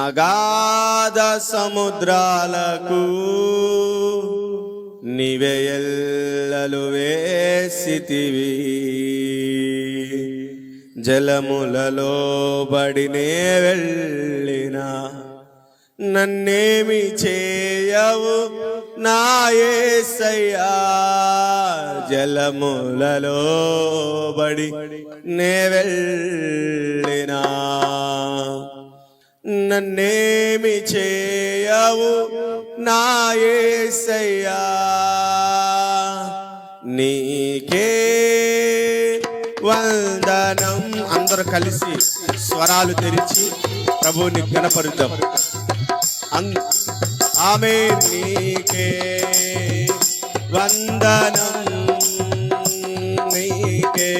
అగాధ సముద్రాలకు నీవే ఎల్లలు వేసితివి. జలములలో బడినే వెళ్ళిన నన్నేమి చేయవు నాయసయ్యా జలములలో బడి నే వెళ్ళినా నన్నేమి చేయవు నాయేసయ్యా నీకే వందనం. అందరూ కలిసి స్వరాలు తెరిచి ప్రభువుని గణపరుద్దాం ఆమె నీకే వందనం. నీకే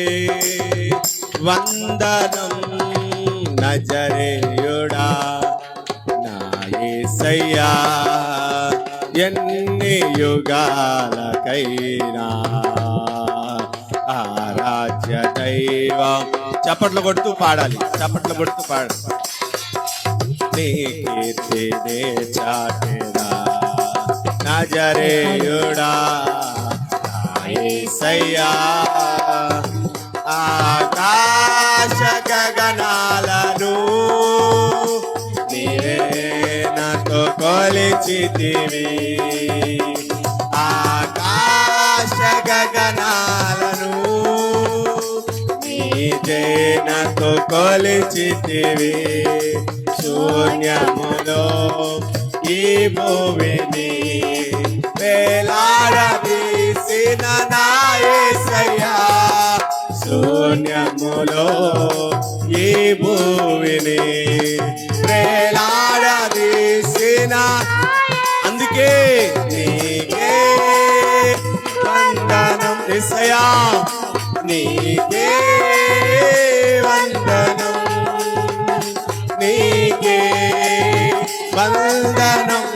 వందనం. నజరేయుడా నా యేసయ్యా ఎన్ని యుగాలకైనా ఆరాధ్య దైవం. చప్పట్లు కొడుతూ పాడాలి చప్పట్లు కొడుతూ పాడాలి. నీ కీర్తినే చాటెదా నజరేయుడా నా కొలిచితివి ఆకాశ గగనాలను నీజే నాతో కొలిచితివి. శూన్యములో ఈ భూమిని వేలాడదీసిన నాయసయ్యా. శూన్యములో ఈ భూమిని వేలాడదీసిన అందుకే నీకే. వందనం ఎసయా నీకే వందనం. నీకే వందనం.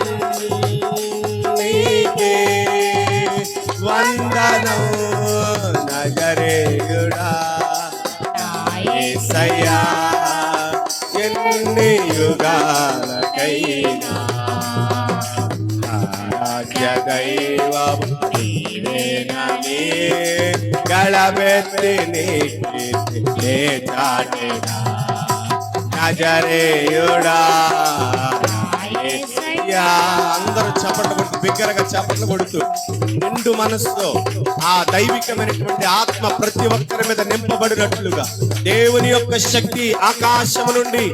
నీకే వందనం. నగరేయుడా యేసయ్యా ఎన్ని యుగాలకైనా. दैवं नीवेन गळबेत्तिनि चाटिना. नजरेयुडा అందరూ చప్పట్లు కొడుతూ బిగ్గరగా చప్పట్లు కొడుతూ నిండు మనసుతో ఆ దైవికమైనటువంటి ఆత్మ ప్రతి ఒక్కరి మీద నింపబడినట్లుగా దేవుని యొక్క శక్తి ఆకాశము నుండి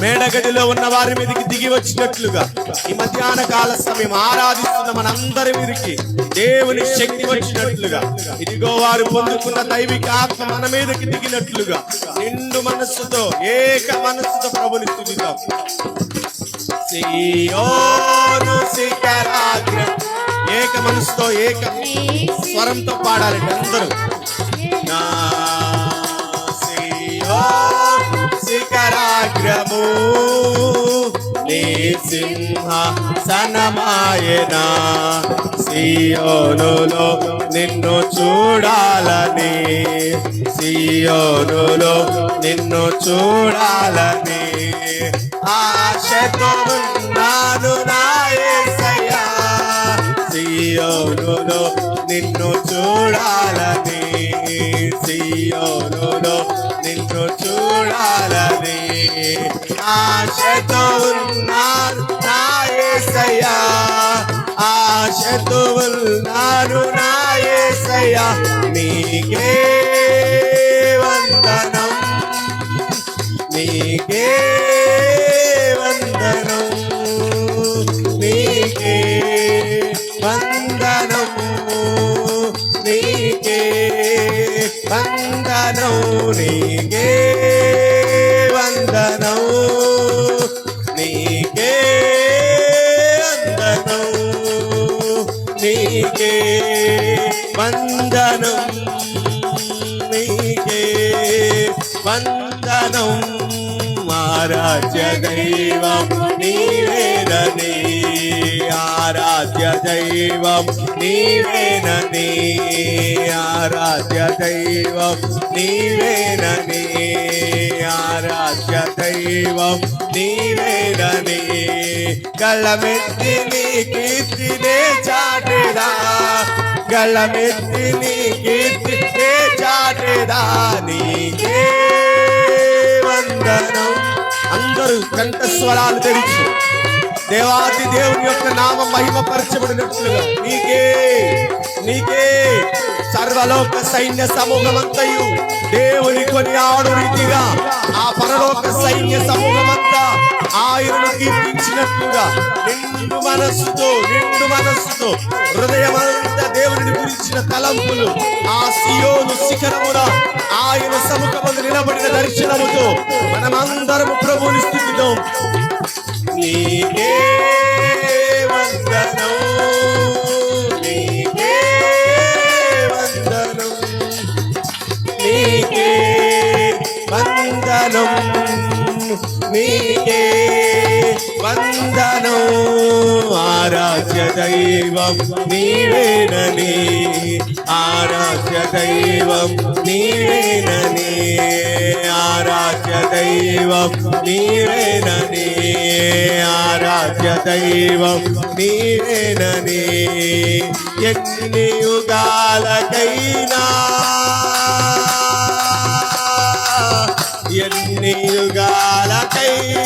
మేడగదిలో ఉన్న వారి మీదకి దిగి వచ్చినట్లుగా ఈ మధ్యాహ్న కాల సమయం ఆరాధిస్తున్న మనందరి మీదకి దేవుని శక్తి వచ్చినట్లుగా ఇదిగో వారు పొందుకున్న దైవిక ఆత్మ మన మీదకి దిగినట్లుగా నిండు మనస్సుతో ఏక మనస్సుతో ప్రభుని స్థుతిద్దాం. సియోను శిఖరాగ్రం ఏక మనసుతో ఏక స్వరంతో పాడాలి అందరూ. నా సియోను శిఖరాగ్రము నీ సింహ సనమాయనా. సియోనులో నిన్ను చూడాలని సియోనులో నిన్ను చూడాలని. ఆశతో ఉన్నాను నా సియోనులో నిన్ను చూడాలని సియోనులో నిన్ను చూడాలని ఆశతో ఉన్నాను నాయసయ్యా ఆశతో ఉన్నాను నాయసయ్యా నీకే వందనం నీకే వందనము నీకే వందనం నీకే వందనం నీకే వందనం నీకే వందనం నీకే వందనం మారాజ్య దైవం నీవేదని ఆరాధ్య దైవం నీవేనని ఆరాధ్య దైవం నీవేనని ఆరాధ్య దైవం నీవేనని కళ్ళమెత్తి నీ కీర్తినే చాటెదా. కళ్ళమెత్తి నీ కీర్తినే చాటెదా. నీకే వందనం. అందరూ కంఠస్వరాలు తెరిచి దేవాది దేవుని యొక్క నామ మహిమ పరచబడినట్లుగా నీకే నీకే. సర్వలోక సైన్య సమూహమంతయు దేవుని కొని ఆడు రీతిగా ఆ పరలోక సైన్య సమూహమంతా ఆయనను కీర్తించినట్లుగా. నిండు మనస్సుతో నిండు మనస్సుతో హృదయమంతా దేవుని గురించిన తలంపులు ఆ సియోను శిఖరమున ఆయన సముఖమందు నిలబడిన దర్శనముతో మనమందరము ప్రభుని స్థితితో నీకే వందనం. నీకే వందనం. నీకే వందనం. నీకే వందనం. ఆరాధ్య దైవం నీవేనని ఆరాధ్య దైవం నీవేనని ఆరాధ్య దైవం నీవేనని ఆరాధ్య దైవం నీవేనని ఎన్ని యుగాలకైనా ఎన్ని యుగాలకైనా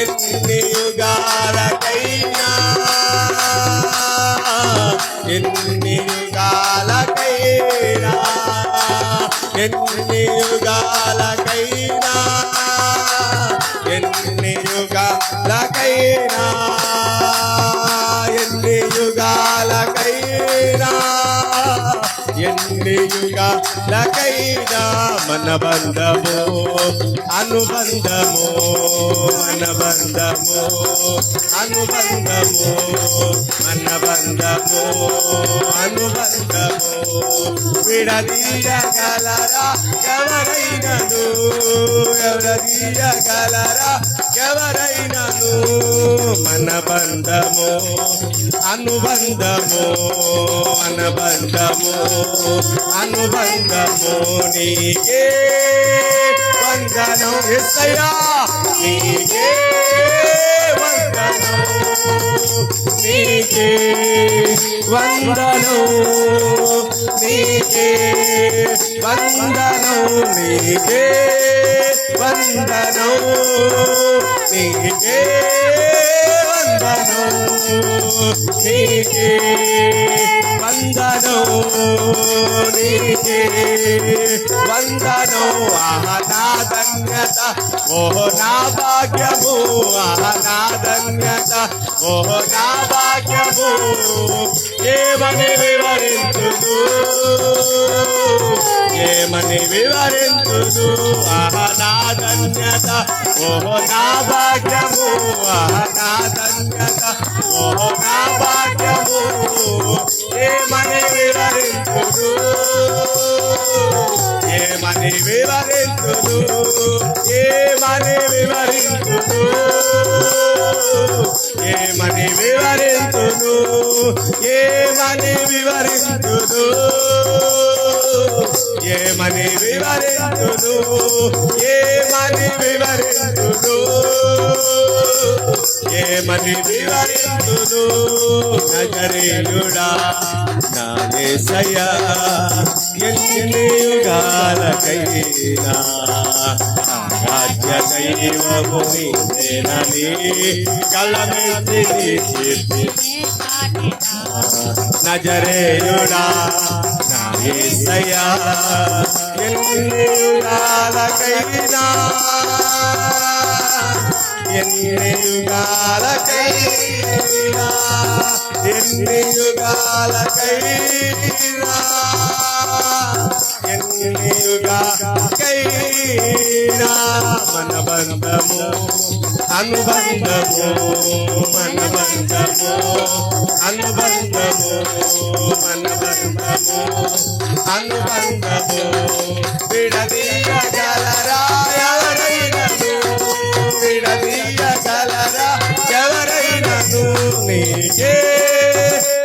ఎన్ని యుగాలకైనా ఎన్ని యుగాలకైనా ఎన్ని యుగాలకైనా ఎన్ని యుగాలకైనా ఎన్ని యుగాలకైనా ఎన్ని యుగాలకైనా మన బంధము అనుబంధము మన బంధము అనుబంధము మన బంధము అనుబంధము. విడదీయగలరా ఎవరైనను? ఎవరదీయగలరా ఎవరైనాను మన బంధము అనుబంధము అనబంధము అనుబంధము నీకే. వందనం. ఎస్సయ్యా నీకే వందనం. నీకే వందనం. నీకే వందనం. నీకే వందనం. నీకే వందనం నీకే వందనం నీకే వందనం ఆహనాదన్యత ఓహో నా భాగ్యము ఆహనాదన్యత ఓహో నా భాగ్యము ఏమని వివరించుదు ఏమని వివరించుదు ఓహో నా భాగ్యము ధన్యత మోహన భాగ్యము ఏమని వివరించుడు ఏమని వివరించును? ఏమని వివరించును? ఏమని వివరించును? ఏమని వివరించును? ఏమని వివరించును? ఏమని వివరించును? ఏమని వివరించును? నగరేలుడా నా దేశయ ఎన్ని యుగాల నాకైనా రాజ్య దైవము నేనని కలమెత్తి నజరేయుడా నాయసయా ఎన్నియుగాలకైనా ఎన్నియుగాలకైనా ఎన్నియుగాలకైనా ఎన్ని యుగాలకైనా ఎన్ని మన బంధము అనుబంధము మన బంధము అనుబంధము మన బంధము అనుబంధము విడదీయగలరా ఎవరైనను? విడదీయగలరా ఎవరైనా నీకే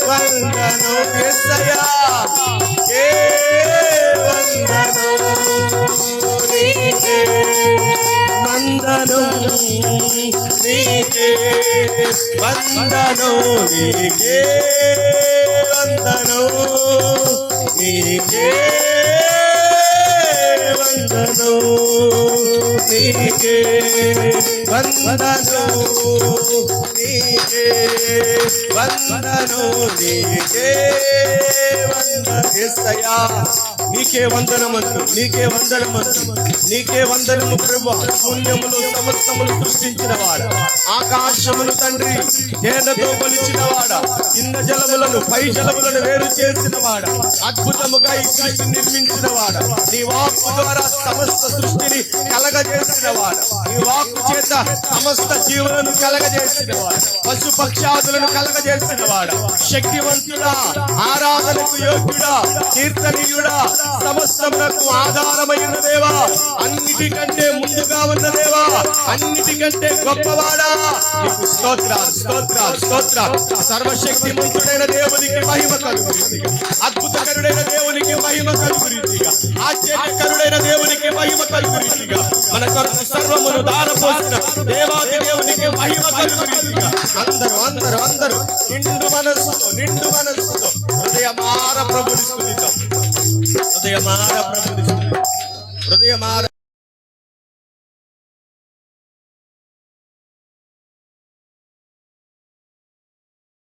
వందను యేసయ్యా నీకే వందనం నీకే వందనం నీకే వందనం నీకే వందనం నీకే వందనం నీకే వందనం నీకే వందనం నీకే వందనేసయ్యా నీకే వందనమంతు నీకే వందనమంతు నీకే వందనము ప్రభు శూన్యములు సమస్తములు సృష్టించిన వాడు ఆకాశమును తండ్రి తేనెతో కొలిచిన వాడ కింద జలములను పై జలములను వేరు చేసినవాడ. అద్భుతముగా ఈ సృష్టి నిర్మించిన వాడ నీ వాక్కు ద్వారా సమస్త సృష్టిని కలగజేసిన నీ వాక్కు చేత సమస్త జీవులను కలగజేసిన వాడు పశు పక్షాదులను కలగజేసిన వాడు శక్తివంతుడా ఆరాధనకు యోగ్యుడా కీర్తనీయుడా సమస్తములకు ఆధారమైన దేవా అన్నిటికంటే ముందుగా ఉన్న దేవా అన్నిటికంటే గొప్పవాడా? నీకు స్తోత్ర స్తోత్ర స్తోత్ర సర్వశక్తి మంతుడైన దేవునికి మహిమ కలుగురీతిగా అద్భుతకరుడైన దేవునికి మహిమ కలుగురీతిగా ఆశ్చర్యకరుడైన దేవునికి మహిమ కలుగురీతిగా మన కొరకు సర్వమును దానపోసిన దేవాది దేవునికి మహిమ కలుగురీతిగా అందరూ అందరూ అందరూ నిండు మనస్సుతో నిండు మనస్సుతో హృదయమార ప్రభుని స్థుతిద్దాం. హృదయమార ప్రభుని స్థుతిద్దాం. హృదయమార